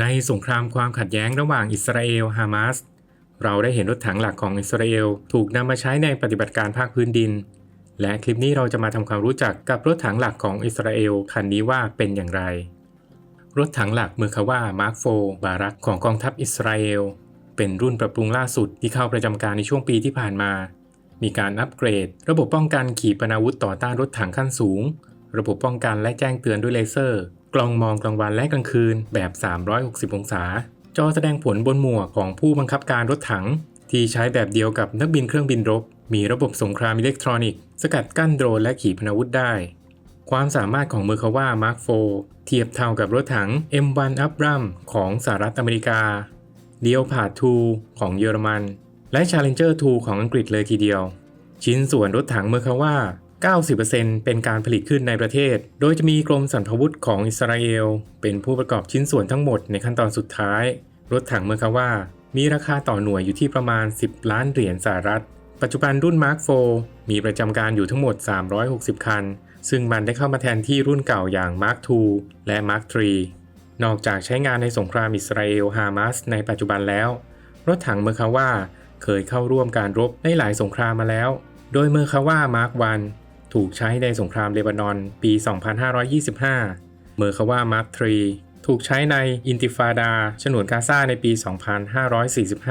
ในสงครามความขัดแย้งระหว่างอิสราเอลฮามาสเราได้เห็นรถถังหลักของอิสราเอลถูกนำมาใช้ในปฏิบัติการภาคพื้นดิน และคลิปนี้เราจะมาทำความรู้จักกับรถถังหลักของอิสราเอลคันนี้ว่าเป็นอย่างไร รถถังหลักเมอร์คาว่ามาร์คโฟบารักของกองทัพอิสราเอลเป็นรุ่นปรับปรุงล่าสุดที่เข้าประจำการในช่วงปีที่ผ่านมา มีการอัปเกรด ระบบป้องกันขีปนาวุธต่อต้านรถถังขั้นสูง ระบบป้องกันและแจ้งเตือนด้วยเลเซอร์ กล้องมองกลางวันและกลางคืนแบบ 360 องศา จอแสดงผลบนหมวกของผู้บังคับการรถถัง ที่ใช้แบบเดียวกับนักบินเครื่องบินรบ มีระบบสงครามอิเล็กทรอนิกส์สกัดกั้นโดรนและขีปนาวุธได้ ความสามารถของเมอร์คาว่ามาร์คโฟเทียบเท่ากับรถถัง M1 อับรัมของสหรัฐอเมริกา l e o p a r d 2ของเยอรมัน และ Challenger 2 ของอังกฤษเลยทีเดียว ชิ้นส่วนรถถังเมอร์คาว่า 90%เป็นการผลิตขึ้นในประเทศ โดยจะมีกรมสรรพาวุธของอิสราเอล เป็นผู้ประกอบชิ้นส่วนทั้งหมดในขั้นตอนสุดท้าย รถถังเมอร์คาว่า มีราคาต่อหน่วยอยู่ที่ประมาณ 10 ล้านเหรียญสหรัฐ ปัจจุบันรุ่น Mark 4 มีประจำการอยู่ทั้งหมด 360 คัน ซึ่งมันได้เข้ามาแทนที่รุ่นเก่าอย่าง Mark II และ Mark III นอกจากใช้งานในสงครามอิสราเอลฮามาสในปัจจุบันแล้ว รถถังเมอร์คาว่าเคยเข้าร่วมการรบในหลายสงครามมาแล้ว โดยเมอร์คาว่ามาร์ควัน ถูกใช้ในสงครามเลบานอนปี 2525 เมอร์คาว่ามาร์ค3ถูกใช้ในอินติฟาดาฉนวนกาซาในปี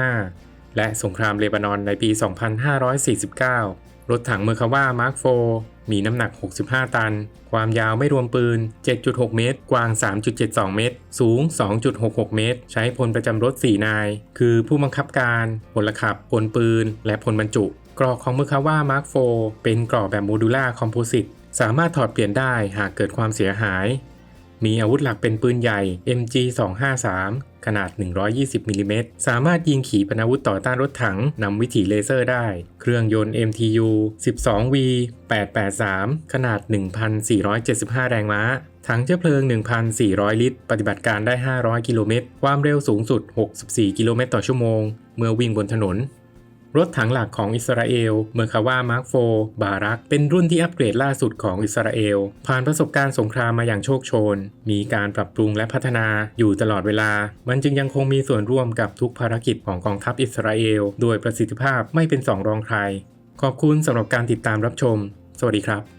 2545 และสงครามเลบานอนในปี 2549 รถถังเมอร์คาว่ามาร์ค4มีน้ำหนัก 65 ตัน ความยาวไม่รวมปืน 7.6 เมตร กว้าง 3.72 เมตร สูง 2.66 เมตร ใช้พลประจำรถ 4 นาย คือผู้บังคับการ พลขับ พลปืน และพลบรรจุ กรอกของเมอร์คาว่ามาร์ค4เป็นกรอกแบบโมดูล่าคอมโพสิตสามารถถอดเปลี่ยนได้หากเกิดความเสียหาย มีอาวุธหลักเป็นปืนใหญ่ MG 253ขนาด 120มิลลิเมตรสามารถยิงขีปนาวุธต่อต้านรถถังนำวิถีเลเซอร์ได้ เครื่องยนต์ MTU 12V 883 ขนาด 1,475 แรงม้า ถังเชื้อเพลิง 1,400 ลิตร ปฏิบัติการได้ 500 กิโลเมตร ความเร็วสูงสุด 64 กิโลเมตรต่อชั่วโมง เมื่อวิ่งบนถนน รถถังหลักของอิสราเอลเมอร์คาว่ามาร์คโฟบารัก เป็นรุ่นที่อัปเกรดล่าสุดของอิสราเอล ผ่านประสบการณ์สงครามมาอย่างโชคโชน มีการปรับปรุงและพัฒนาอยู่ตลอดเวลา มันจึงยังคงมีส่วนร่วมกับทุกภารกิจของกองทัพอิสราเอล โดยประสิทธิภาพไม่เป็นสองรองใคร ขอบคุณสำหรับการติดตามรับชม สวัสดีครับ